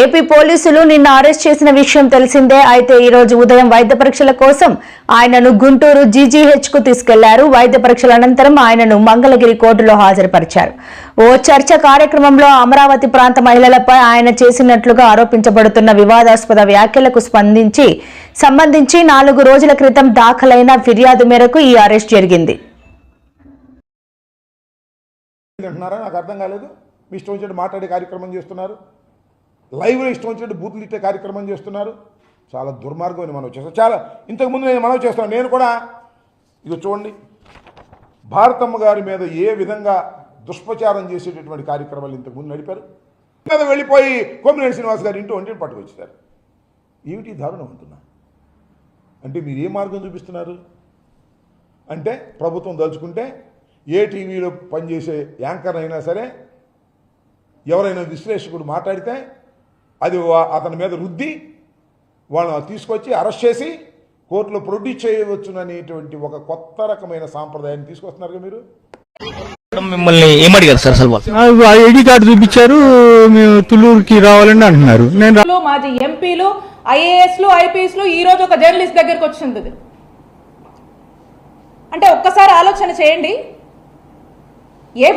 AP పోలీసులు నిన్న arrest చేసిన విషయం తెలిసిందే. అయితే ఈ రోజు ఉదయం వైద్య పరీక్షల కోసం ఆయనను గుంటూరు జీజీహెచ్కు తీసుకెళ్ళారు. వైద్య పరీక్షల అనంతరం ఆయనను మంగళగిరి కోర్టులో హాజరుపరిచారు. ఓ చర్చ కార్యక్రమంలో అమరావతి ప్రాంత మహిళలపై ఆయన చేసినట్లుగా ఆరోపించబడుతున్న వివాదాస్పద వ్యాఖ్యలకు స్పందించి సంబంధించి నాలుగు రోజుల క్రితం దాఖలైన ఫిర్యాదు మేరకు ఈ అరెస్ట్ జరిగింది. అంటున్నారా? నాకు అర్థం కాలేదు. మీ ఇష్టం మాట్లాడే కార్యక్రమం చేస్తున్నారు. లైవ్లో ఇష్టం వచ్చినట్టు బూతులు ఇట్టే కార్యక్రమం చేస్తున్నారు. చాలా దుర్మార్గం అని మనం చేస్తాం చాలా ఇంతకుముందు నేను మనవి చేస్తున్నాను. నేను కూడా ఇది చూడండి. భారతమ్మ గారి మీద ఏ విధంగా దుష్ప్రచారం చేసేటటువంటి కార్యక్రమాలు ఇంతకుముందు నడిపారు? మీద వెళ్ళిపోయి కొమ్మినేని శ్రీనివాస్ గారి ఇంటి వంటిని పట్టుకొచ్చారు ఏమిటి దారుణం అంటున్నా? అంటే మీరు ఏ మార్గం చూపిస్తున్నారు? అంటే ప్రభుత్వం దలుచుకుంటే ఏ టీవీలో పనిచేసే యాంకర్ అయినా సరే ఎవరైనా విశ్లేషకుడు మాట్లాడితే అది వా- అతని మీద రుద్ది వాళ్ళని తీసుకొచ్చి అరెస్ట్ చేసి కోర్టులో ప్రొడ్యూస్ చేయవచ్చుననేటువంటి ఒక కొత్త రకమైన సాంప్రదాయాన్ని తీసుకొస్తున్నారు కదా మీరు? మిమ్మల్ని ఏమడిగారు సార్ అసలు ఐడి కార్డు చూపించారు మేము తుళ్ళూరుకి రావాలని అంటున్నారు. నేను లో మాజీ ఎంపీలు ఐఏఎస్లు ఐపీఎస్లు ఈ రోజు ఒక జర్నలిస్ట్ దగ్గరకు వచ్చింది. అంటే ఒక్కసారి ఆలోచన చేయండి.